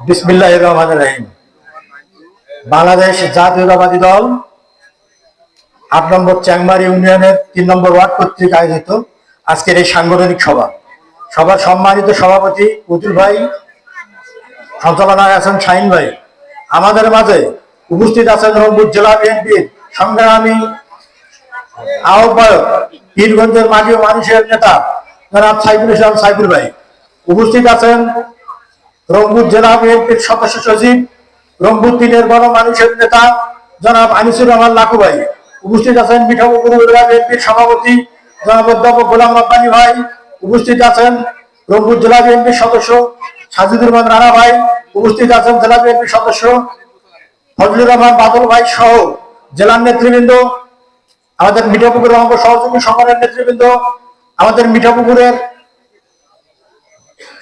বিসমিল্লাহ রহমান রহিম। বাংলাদেশ জাতীয়তাবাদী দল আট নম্বর চ্যাংমারি ইউনিয়নের তিন নম্বর ওয়ার্ড কর্তৃক আয়োজিত আজকের এই সাংগঠনিক সভা। সভার সম্মানিত সভাপতি পুতুল ভাই, সঞ্চালনায় আছেন শাহিন ভাই। আমাদের মাঝে উপস্থিত আছেন রংপুর জেলা বিএনপির সংগ্রামী আহ্বায়ক, পীরগঞ্জের মাঝি মানুষের নেতা জনাব সাইফুল ইসলাম সাইফুল ভাই। উপস্থিত আছেন রংপুর জেলা বিএনপির সদস্য সচিব, রংপুর তিনের বড় মানুষের নেতা জনাব আনিসুর রহমান লাকু ভাই উপস্থিত আছেন মিঠাপুকুর উপজেলা বিএনপির সভাপতি জনাব অধ্যাপক গোলাম রব্বানি ভাই। উপস্থিত আছেন রংপুর জেলা বিএনপির সদস্য সাজিদুর রহমান রানা ভাই। উপস্থিত আছেন জেলা বিএনপির সদস্য ফজলুর রহমান বাদল ভাই সহ জেলার নেতৃবৃন্দ, আমাদের মিঠাপুকুর রঙ্গ সহযোগী সংগঠনের নেতৃবৃন্দ, আমাদের মিঠাপুকুরের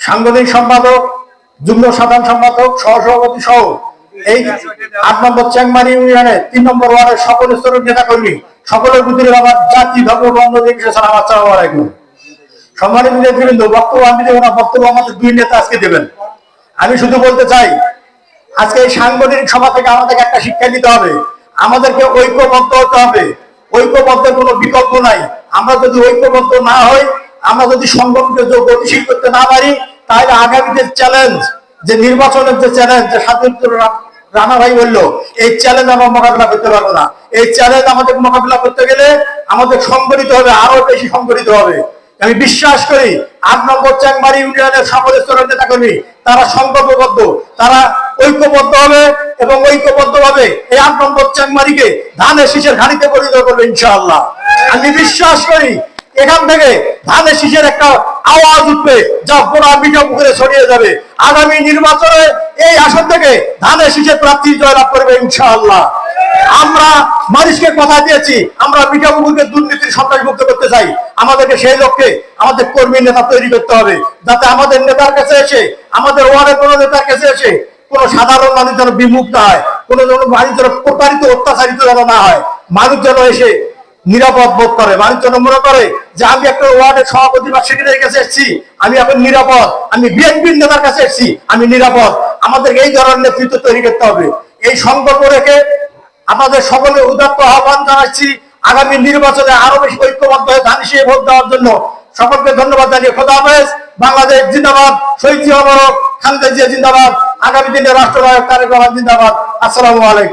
সাংগঠনিক সম্পাদক যুগ্ম সাধারণ সম্পাদক, সহসভাপতি সহ এই আট নম্বর চ্যাংমারি ইউনিয়নের তিন নম্বর ওয়ার্ডের সকল স্তরের নেতা কর্মী সকলের প্রতি আমার জাতি, ধর্ম বন্ধ দিকে সালাম আসসালামু আলাইকুম। সম্মানিত নেতৃবৃন্দ, বক্তব্য আমি দেবো না, বক্তব্য আমাদের দুই নেতা আজকে দেবেন। আমি শুধু বলতে চাই, আজকে এই সাংগঠনিক সভা থেকে আমাদেরকে একটা শিক্ষা দিতে হবে, আমাদেরকে ঐক্যবদ্ধ হতে হবে। ঐক্যবদ্ধের কোনো বিকল্প নাই। আমরা যদি ঐক্যবদ্ধ না হই, আমরা যদি সংগঠনকে গতিশীল করতে না পারি তাহলে আগামীতে চ্যালেঞ্জ যে নির্বাচনের যে চ্যালেঞ্জ যে স্বাধীনতা রানা ভাই বলল, এই চ্যালেঞ্জ আমরা মোকাবিলা করতে পারব না। এই চ্যালেঞ্জ আমাদের মোকাবিলা করতে গেলে আমাদের সংগঠিত হবে আরও বেশি সংগঠিত হবে। আমি বিশ্বাস করি, আট নম্বর চ্যাংমারি ইউনিয়নের সকল নেতা কর্মী তারা সংকল্পবদ্ধ, তারা ঐক্যবদ্ধ হবে এবং ঐক্যবদ্ধ ভাবে এই আট নম্বর চ্যাংমারিকে ধানের শীষের ঘাড়িতে পরিণত করবে ইনশাআল্লাহ। আমি বিশ্বাস করি, এখান থেকে ধানের শীষের একটা আওয়াজ উঠবে, যা গোড়া মিঠা পুকুরে ছড়িয়ে যাবে। আগামী নির্বাচনে এই আসন থেকে ধানের শীষের প্রার্থী জয়লাভ করবে ইনশাআল্লাহ। আমরা মানুষকে কথা দিয়েছি, আমরা মিঠাপুকুরকে দুর্নীতির সন্ত্রাস মুক্ত করতে চাই। আমাদেরকে সেই লক্ষ্যে আমাদের কর্মী নেতা তৈরি করতে হবে, যাতে আমাদের নেতার কাছে এসে, আমাদের ওয়ার্ডের কোনো নেতার কাছে এসে কোন সাধারণ মানুষ যেন বিমুখ না হয়, কোন মানুষ যেন প্রতারিত, অত্যাচারিত যেন না হয়। মানুষ যেন এসে নিরাপদ বোধ করে, মানুষ যেন মনে করে যে আমি একটা ওয়ার্ডের সভাপতি বা সেক্রেটারির কাছে এসেছি, আমি এখন নিরাপদ। আমি বিএনপির নেতার কাছে এসেছি, আমি নিরাপদ। আমাদেরকে এই ধরনের নেতৃত্ব তৈরি করতে হবে। এই সংকল্প রেখে আমাদের সকলে উদাত্ত আহ্বান জানাচ্ছি, আগামী নির্বাচনে আরও বেশি ঐক্যবদ্ধ হয়ে ধান ভোট দেওয়ার জন্য। সকলকে ধন্যবাদ জানিয়ে খোদা হাফেজ। বাংলাদেশ জিন্দাবাদ। শহীদ জিয়া খালেদা জিয়া জিন্দাবাদ। আগামী দিনে রাষ্ট্রনায়ক রহমান জিন্দাবাদ। আসসালামু আলাইকুম।